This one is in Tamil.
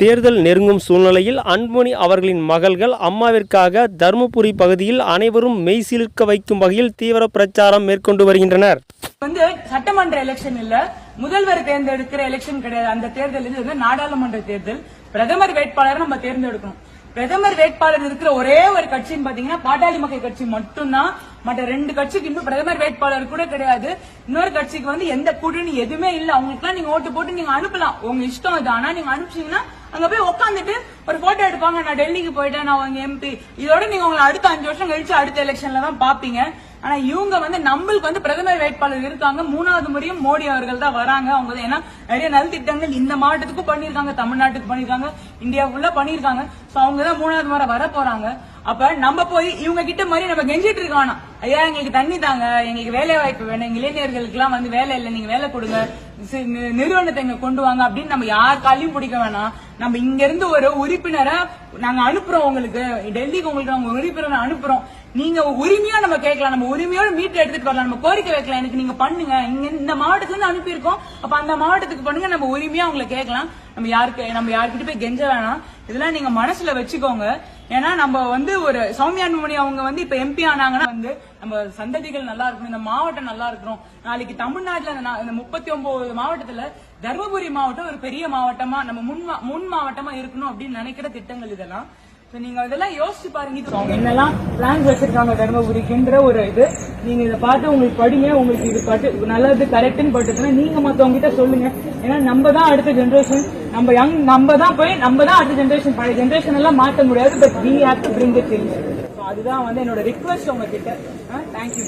தேர்தல் நெருங்கும் சூழ்நிலையில் அன்புமணி அவர்களின் மகள்கள் அம்மாவிற்காக தருமபுரி பகுதியில் அனைவரும் மெய்சிலிருக்க வைக்கும் வகையில் தீவிர பிரச்சாரம் மேற்கொண்டு வருகின்றனர். வந்து சட்டமன்ற எலெக்ஷன் இல்ல முதல்வர் தேர்ந்தெடுக்கிற எலெக்ஷன் கிடையாது. அந்த தேர்தல் இது வந்து நாடாளுமன்ற தேர்தல். பிரதமர் வேட்பாளர் நம்ம தேர்ந்தெடுக்கணும். பிரதமர் வேட்பாளர் இருக்கிற ஒரே ஒரு கட்சின்னு பாத்தீங்கன்னா பாட்டாளி மக்கள் கட்சி மட்டும்தான் மற்ற ரெண்டு கட்சிக்கு இன்னும் பிரதமர் வேட்பாளர் கூட கிடையாது. இன்னொரு கட்சிக்கு வந்து எந்த கூட்டணி எதுவுமே இல்ல. அவங்களுக்குலாம் நீங்க ஓட்டு போட்டு நீங்க அனுப்பலாம். உங்க இஷ்டம் அது ஆனா நீங்க அனுப்பிச்சீங்கன்னா அங்க போய் உட்காந்துட்டு ஒரு போட்டோ எடுப்பாங்க. நான் டெல்லிக்கு போயிட்டேன் நான் உங்க எம்பி இதோட நீங்க உங்களை அடுத்த அஞ்சு வருஷம் கழிச்சு அடுத்த எலெக்ஷன்ல தான் பாப்பீங்க. ஆனா இவங்க வந்து நம்மளுக்கு வந்து பிரதமர் வேட்பாளர் இருக்காங்க. மூணாவது முறையும் மோடி அவர்கள் தான் வராங்க. அவங்க தான் ஏன்னா நிறைய நலத்திட்டங்கள் இந்த மாவட்டத்துக்கும் பண்ணிருக்காங்க தமிழ்நாட்டுக்கு பண்ணிருக்காங்க இந்தியா பண்ணிருக்காங்க சோ அவங்க தான் மூணாவது முறை வர போறாங்க அப்ப நம்ம போய் இவங்க கிட்ட மாதிரி நம்ம கெஞ்சிட்டு இருக்கோம் ஐயா எங்களுக்கு தண்ணி தாங்க. எங்களுக்கு வேலை வாய்ப்பு வேணும். இளைஞர்களுக்கு எல்லாம் வந்து வேலை இல்லை. நீங்க வேலை கொடுங்க. நிறுவனத்தை இங்க கொண்டு வாங்க அப்படின்னு நம்ம யார் காலையும் பிடிக்க வேணாம். நம்ம இங்க இருந்து ஒரு உறுப்பினரை நாங்க அனுப்புறோம் உங்களுக்கு. டெல்லிக்கு உங்களுக்கு நாங்க உறுப்பினரை அனுப்புறோம். நீங்க உரிமையா நம்ம கேட்கலாம். நம்ம உரிமையோட மீட்டர் எடுத்துட்டு வரலாம். நம்ம கோரிக்கை வைக்கலாம். எனக்கு நீங்க பண்ணுங்க. இங்க இந்த மாவட்டத்துல இருந்து அனுப்பியிருக்கோம். அப்ப அந்த மாவட்டத்துக்கு பண்ணுங்க. நம்ம உரிமையா உங்களை கேட்கலாம். நம்ம யாருக்கு நம்ம யாருக்கிட்ட போய் கெஞ்ச வேணாம். இதெல்லாம் நீங்க மனசுல வச்சுக்கோங்க. ஏன்னா நம்ம வந்து ஒரு சௌமியா அன்புமணி அவங்க வந்து இப்ப எம்பி ஆனாங்கன்னா வந்து நம்ம சந்ததிகள் நல்லா இருக்கணும் இந்த மாவட்டம் நல்லா இருக்கணும். நாளைக்கு தமிழ்நாட்டுல இந்த இந்த முப்பத்தி ஒன்பது மாவட்டத்துல தருமபுரி மாவட்டம் ஒரு பெரிய மாவட்டமா நம்ம முன் மா- முன் மாவட்டமா இருக்கணும் அப்படின்னு நினைக்கிற திட்டங்கள் இதெல்லாம். நீங்க இதெல்லாம் யோசிச்சு பாருங்க. இது அவங்க என்னெல்லாம் பிளான்ஸ் வச்சிருக்காங்க தர்மபுரிக்குன்ற ஒரு இது. நீங்க இதை பார்த்து உங்களுக்கு படிங்க உங்களுக்கு இது பட்டு நல்லது கரெக்ட்னு பட்டுச்சுன்னா நீங்க மத்தவங்க கிட்ட சொல்லுங்க. ஏன்னா நம்ம தான் அடுத்த ஜென்ரேஷன் நம்ம யங் நம்ம தான் போய் நம்ம தான் அடுத்த ஜென்ரேஷன் பழைய ஜென்ரேஷன் எல்லாம் மாற்ற முடியாது but we have to bring the change அதுதான் வந்து என்னோட ரிக்வஸ்ட் உங்ககிட்ட. தேங்க்யூ